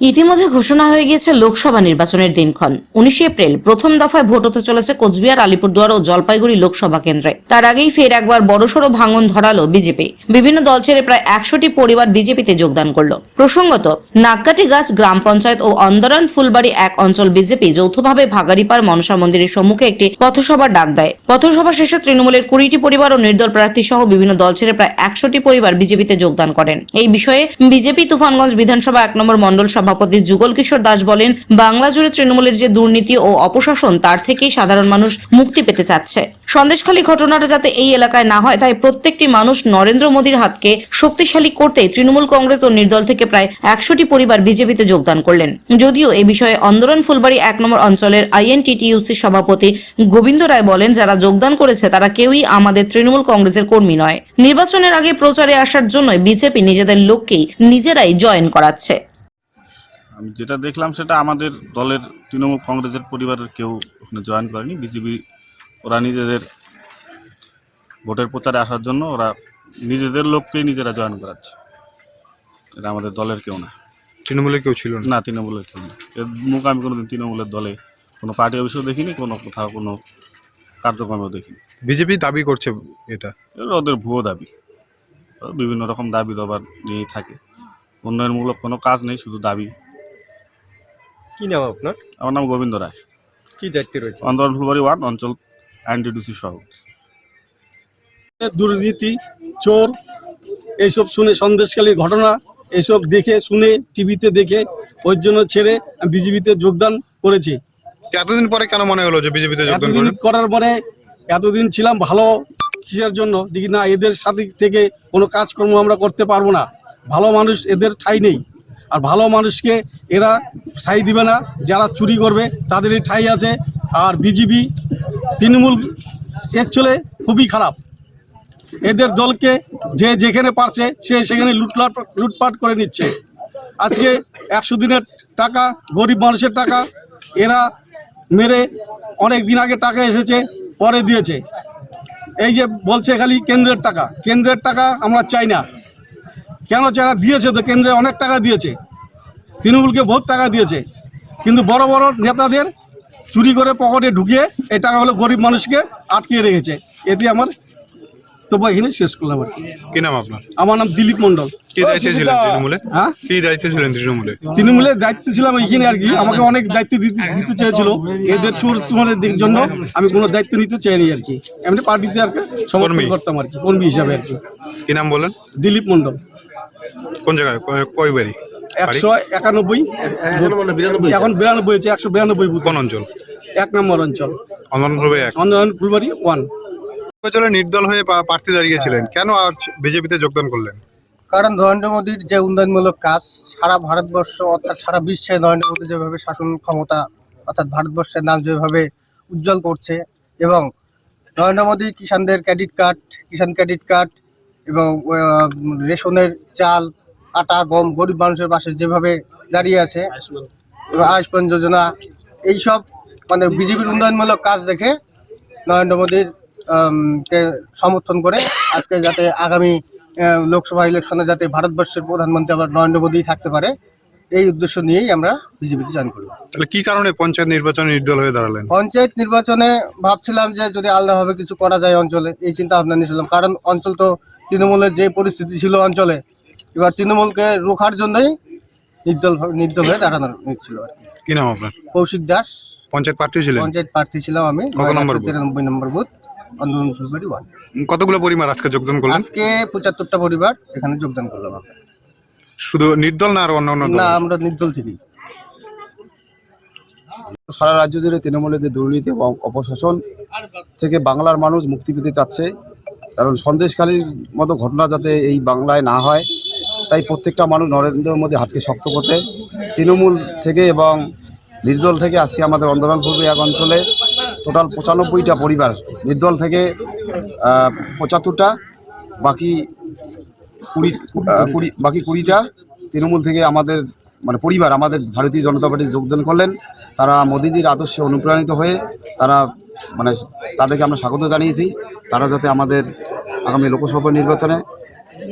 ইতিমধ্যে ঘোষণা হয়ে গিয়েছে লোকসভা নির্বাচনের দিনক্ষণ। উনিশে এপ্রিল প্রথম দফায় ভোট হতে চলেছে কোচবিহার, আলিপুরদুয়ার ও জলপাইগুড়ি লোকসভা কেন্দ্রে। তার আগেই ফের একবার বড়সড় ভাঙন ধরালো বিজেপি। বিভিন্ন দল ছেড়ে প্রায় একশোটি পরিবার বিজেপিতে যোগদান করল। প্রসঙ্গত, নাগকাটি গাছ গ্রাম পঞ্চায়েত ও অন্দরান ফুলবাড়ি এক অঞ্চল বিজেপি যৌথভাবে ভাগাড়িপাড় মনসা মন্দিরের সম্মুখে একটি পথসভার ডাক দেয়। পথসভা শেষে তৃণমূলের কুড়িটি পরিবার ও নির্দল প্রার্থী সহ বিভিন্ন দল ছেড়ে প্রায় একশোটি পরিবার বিজেপিতে যোগদান করেন। এই বিষয়ে বিজেপি তুফানগঞ্জ বিধানসভা এক নম্বর মণ্ডল সভাপতি যুগল কিশোর দাস বলেন, বাংলা জুড়ে তৃণমূলের যে দুর্নীতি ও অপশাসন, তার থেকেই সাধারণ মানুষ মুক্তি পেতে চাচ্ছে। সন্দেশখালী ঘটনাটা যাতে এই এলাকায় না হয়, তাই প্রত্যেকটি মানুষ নরেন্দ্র মোদীর হাতকে শক্তিশালী করতে তৃণমূল কংগ্রেস ও নির্দল থেকে প্রায় একশোটি পরিবার বিজেপিতে যোগদান করলেন। যদিও এ বিষয়ে অন্দরন ফুলবাড়ি এক নম্বর অঞ্চলের আইএনটিটিইউসি সভাপতি গোবিন্দ রায় বলেন, যারা যোগদান করেছে, তারা কেউই আমাদের তৃণমূল কংগ্রেসের কর্মী নয়। নির্বাচনের আগে প্রচারে আসার জন্য বিজেপি নিজেদের লোককেই নিজেরাই জয়েন করাচ্ছে। আমি যেটা দেখলাম সেটা আমাদের দলের তৃণমূল কংগ্রেসের পরিবারের কেউ ওখানে জয়েন করেনি। বিজেপি ওরা নিজেদের ভোটের প্রচারে আসার জন্য ওরা নিজেদের লোককেই নিজেরা জয়েন করাচ্ছে। এটা আমাদের দলের কেউ না। তৃণমূলে কেউ ছিল না? না তৃণমূলের কেউ না। এর মুখ আমি কোনোদিন তৃণমূলের দলে কোনো পার্টি অফিসেও দেখিনি কোনো কোথাও কোনো কার্যক্রমেও দেখিনি। বিজেপি দাবি করছে এটা? ওদের ভুয়ো দাবি। বিভিন্ন রকম দাবি দাবার নিয়েই থাকে। উন্নয়নমূলক কোনো কাজ নেই শুধু দাবি। কি নাম আপনার? আমার নাম গোবিন্দ রায়। কি দায়িত্বে রয়েছে? অন্দর ফুলবাড়ি ওয়ার্ড অঞ্চল এনটিডিসি সহ। দুর্নীতি চোর এইসব শুনে সন্দেশকালীর ঘটনা এইসব দেখে শুনে টিভিতে দেখে ওই জন্য ছেড়ে আমি বিজেপিতে যোগদান করেছি। এতদিন পরে কেন মনে হলো যে বিজেপিতে যোগদান এতদিন করার পরে এতদিন ছিলাম ভালো কিসের জন্য? দেখি না এদের সাথে থেকে কোনো কাজকর্ম আমরা করতে পারব না। ভালো মানুষ এদের ঠাই নেই। আর ভালো মানুষকে এরা ঠাই দিবে না। যারা চুরি করবে, তাদেরই ঠাই আছে। আর বিজেপি তৃণমূল অ্যাকচুয়ালি খুবই খারাপ। এদের দলকে যে যেখানে পারছে, সে সেখানে লুটলাট, লুটপাট করে নিচ্ছে। আজকে একশো দিনের টাকা, গরিব মানুষের টাকা, এরা মেরে অনেক দিন আগে টাকা এসেছে, পরে দিয়েছে। এই যে বলছে খালি কেন্দ্রের টাকা। কেন্দ্রের টাকা আমরা চাই না। কেন না? দিয়েছে তো কেন্দ্রে অনেক টাকা দিয়েছে? তৃণমূলকে বহুত টাকা দিয়েছে। কিন্তু বড় বড় নেতাদের চুরি করে পকেটে ঢুকিয়ে এই টাকাগুলো গরিব মানুষকে আটকিয়ে রেখেছে। এটি আমার তবু এখানে শেষ করলাম আর কি। নাম আপনার? আমার নাম দিলীপ মণ্ডল। কি দায়িত্বে ছিলেন তৃণমূলে? হ্যাঁ? কি দায়িত্বে ছিলেন তৃণমূলে? তৃণমূলের দায়িত্ব ছিলাম এখানে আর কি। আমাকে অনেক দায়িত্ব দিতে দিতে চেয়েছিল। এদের চোর সুমনের জন্য আমি কোনো দায়িত্ব নিতে চাইনি আর কি। এমনি পার্টিতে আর কি সমর্থন করতাম আর কি কর্মী হিসাবে আর কি। কি নাম বলেন? দিলীপ মণ্ডল। কোন জায়গায়? কয়- বাড়ি? একশো একানব্বই। এখন বিরানব্বই হয়েছে একশো বিরানব্বই কোন অঞ্চল? এক নম্বর অঞ্চল। অনন্তপুরে এক। ফুলবাড়ি ওয়ান। অঞ্চলে নির্দল হয়ে প্রার্থী দাঁড়িয়েছিলেন। কেন আজ বিজেপিতে যোগদান করলেন? কারণ নরেন্দ্র মোদীর যে উন্নয়নমূলক কাজ সারা ভারতবর্ষ অর্থাৎ সারা বিশ্বে নরেন্দ্র মোদী যেভাবে শাসন ক্ষমতা অর্থাৎ ভারতবর্ষের নাম যেভাবে উজ্জ্বল করছে এবং Narendra Modi কিষানদের credit card Kisan credit card এবং রেশনের চাল আটা গম গরিব মানুষের পাশে যেভাবে দাঁড়িয়ে আছে আয়ুষ্মান। যোজনা এইসব মানে বিজেপির উন্নয়নমূলক কাজ দেখে নরেন্দ্র মোদীর কে সমর্থন করে আজকে যাতে আগামী লোকসভা ইলেকশনে যাতে ভারতবর্ষের প্রধানমন্ত্রী আবার নরেন্দ্র মোদী থাকতে পারে এই উদ্দেশ্য নিয়েই আমরা বিজেপিতে জয়েন করলাম। তাহলে কি কারণে পঞ্চায়েত নির্বাচনে নির্দল হয়ে দাঁড়ালেন? পঞ্চায়েত নির্বাচনে ভাবছিলাম যে যদি আলাদাভাবে কিছু করা যায় অঞ্চলে এই চিন্তা ভাবনা নিয়েছিলাম। কারণ অঞ্চল তো তৃণমূলের যে পরিস্থিতি ছিল অঞ্চলে এবার তৃণমূলকে রোখার জন্যই নির্দল নির্দল হয়ে দাঁড়ানো ছিল আর কি। কি নাম আপনার? কৌশিক দাস। পঞ্চায়েত প্রার্থী ছিলেন? পঞ্চায়েত প্রার্থী ছিলাম আমি। কত নম্বর বুথ? তিরানব্বই নম্বর বুথ আন্দোলন ফুলবাড়ি ওয়ান। কতগুলো পরিবার আজকে যোগদান করলেন? আজকে পঁচাত্তরটা পরিবার এখানে যোগদান করলাম আমরা। শুধু নির্দল না আর অন্য অন্য দল? না আমরা নির্দল থেকেই। সারা রাজ্য জুড়ে তৃণমূলের যে দুর্নীতি এবং অপশাসন থেকে বাংলার মানুষ মুক্তি পেতে চাচ্ছে কারণ সন্দেশখালীর মতো ঘটনা যাতে এই বাংলায় না হয় তাই প্রত্যেকটা মানুষ নরেন্দ্র মোদী হাতকে শক্ত করতে, তৃণমূল থেকে এবং নির্দল থেকে আজকে আমাদের অন্দরান পূর্ব এক অঞ্চলে টোটাল পঁচানব্বইটা পরিবার, নির্দল থেকে পঁচাত্তরটা, বাকি কুড়ি কুড়ি, বাকি কুড়িটা তৃণমূল থেকে আমাদের মানে পরিবার, আমাদের ভারতীয় জনতা পার্টি যোগদান করলেন। তারা মোদিজির আদর্শে অনুপ্রাণিত হয়ে তারা মানে তাদেরকে আমরা স্বাগত জানিয়েছি। তারা যাতে আমাদের আগামী লোকসভা নির্বাচনে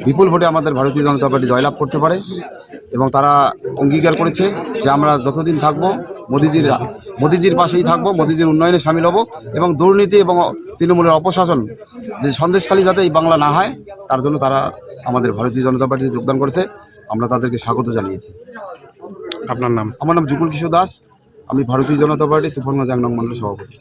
বিপুল ভোটে আমাদের ভারতীয় জনতা পার্টি জয়লাভ করতে পারে এবং তারা অঙ্গীকার করেছে যে আমরা যতদিন থাকব মোদিজির মোদিজির পাশেই থাকব মোদিজির উন্নয়নে সামিল হব এবং দুর্নীতি এবং তৃণমূলের অপশাসন যে সন্দেশখালী যাতে এই বাংলা না হয় তার জন্য তারা আমাদের ভারতীয় জনতা পার্টিতে যোগদান করেছে। আমরা তাদেরকে স্বাগত জানিয়েছি। আপনার নাম? আমার নাম জুকুল কিশোর দাস। আমি ভারতীয় জনতা পার্টি তুফানগঞ্জ এক নং মন্ডল সভাপতি।